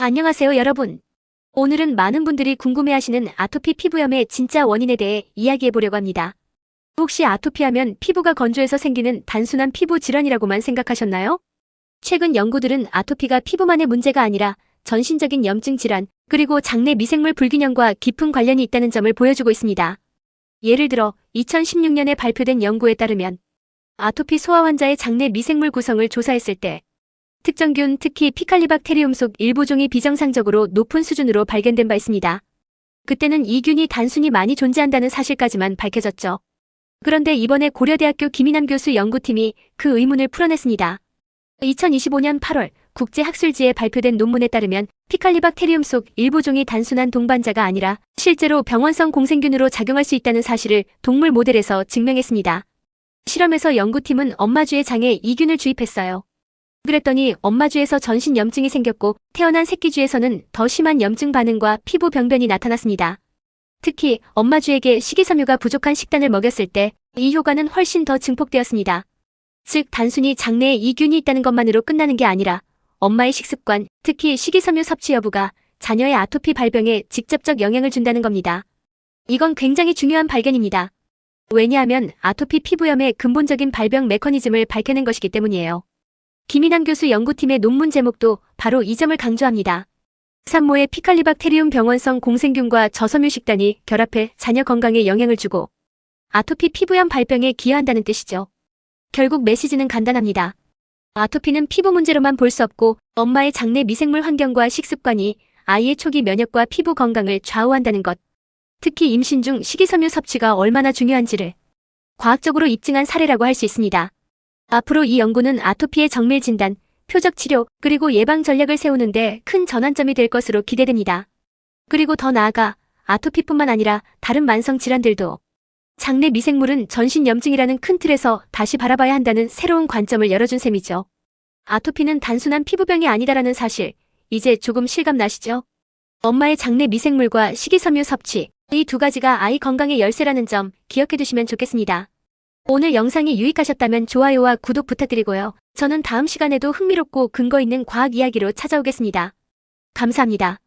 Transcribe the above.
안녕하세요, 여러분. 오늘은 많은 분들이 궁금해하시는 아토피 피부염의 진짜 원인에 대해 이야기해 보려고 합니다. 혹시 아토피하면 피부가 건조해서 생기는 단순한 피부 질환이라고만 생각하셨나요? 최근 연구들은 아토피가 피부만의 문제가 아니라 전신적인 염증 질환, 그리고 장내 미생물 불균형과 깊은 관련이 있다는 점을 보여주고 있습니다. 예를 들어 2016년에 발표된 연구에 따르면 아토피 소아 환자의 장내 미생물 구성을 조사했을 때 특정균, 특히 피칼리박테리움 속 일부 종이 비정상적으로 높은 수준으로 발견된 바 있습니다. 그때는 이 균이 단순히 많이 존재한다는 사실까지만 밝혀졌죠. 그런데 이번에 고려대학교 김인남 교수 연구팀이 그 의문을 풀어냈습니다. 2025년 8월 국제학술지에 발표된 논문에 따르면 피칼리박테리움 속 일부 종이 단순한 동반자가 아니라 실제로 병원성 공생균으로 작용할 수 있다는 사실을 동물 모델에서 증명했습니다. 실험에서 연구팀은 엄마쥐의 장에 이 균을 주입했어요. 그랬더니 엄마쥐에서 전신 염증이 생겼고 태어난 새끼쥐에서는 더 심한 염증 반응과 피부 병변이 나타났습니다. 특히 엄마쥐에게 식이섬유가 부족한 식단을 먹였을 때 이 효과는 훨씬 더 증폭되었습니다. 즉 단순히 장내에 이 균이 있다는 것만으로 끝나는 게 아니라 엄마의 식습관, 특히 식이섬유 섭취 여부가 자녀의 아토피 발병에 직접적 영향을 준다는 겁니다. 이건 굉장히 중요한 발견입니다. 왜냐하면 아토피 피부염의 근본적인 발병 메커니즘을 밝혀낸 것이기 때문이에요. 김인환 교수 연구팀의 논문 제목도 바로 이 점을 강조합니다. 산모의 피칼리박테리움 병원성 공생균과 저섬유 식단이 결합해 자녀 건강에 영향을 주고 아토피 피부염 발병에 기여한다는 뜻이죠. 결국 메시지는 간단합니다. 아토피는 피부 문제로만 볼 수 없고 엄마의 장내 미생물 환경과 식습관이 아이의 초기 면역과 피부 건강을 좌우한다는 것. 특히 임신 중 식이섬유 섭취가 얼마나 중요한지를 과학적으로 입증한 사례라고 할 수 있습니다. 앞으로 이 연구는 아토피의 정밀 진단, 표적 치료, 그리고 예방 전략을 세우는데 큰 전환점이 될 것으로 기대됩니다. 그리고 더 나아가 아토피뿐만 아니라 다른 만성 질환들도 장내 미생물은 전신 염증이라는 큰 틀에서 다시 바라봐야 한다는 새로운 관점을 열어준 셈이죠. 아토피는 단순한 피부병이 아니다라는 사실, 이제 조금 실감 나시죠? 엄마의 장내 미생물과 식이섬유 섭취, 이 두 가지가 아이 건강의 열쇠라는 점 기억해 두시면 좋겠습니다. 오늘 영상이 유익하셨다면 좋아요와 구독 부탁드리고요. 저는 다음 시간에도 흥미롭고 근거 있는 과학 이야기로 찾아오겠습니다. 감사합니다.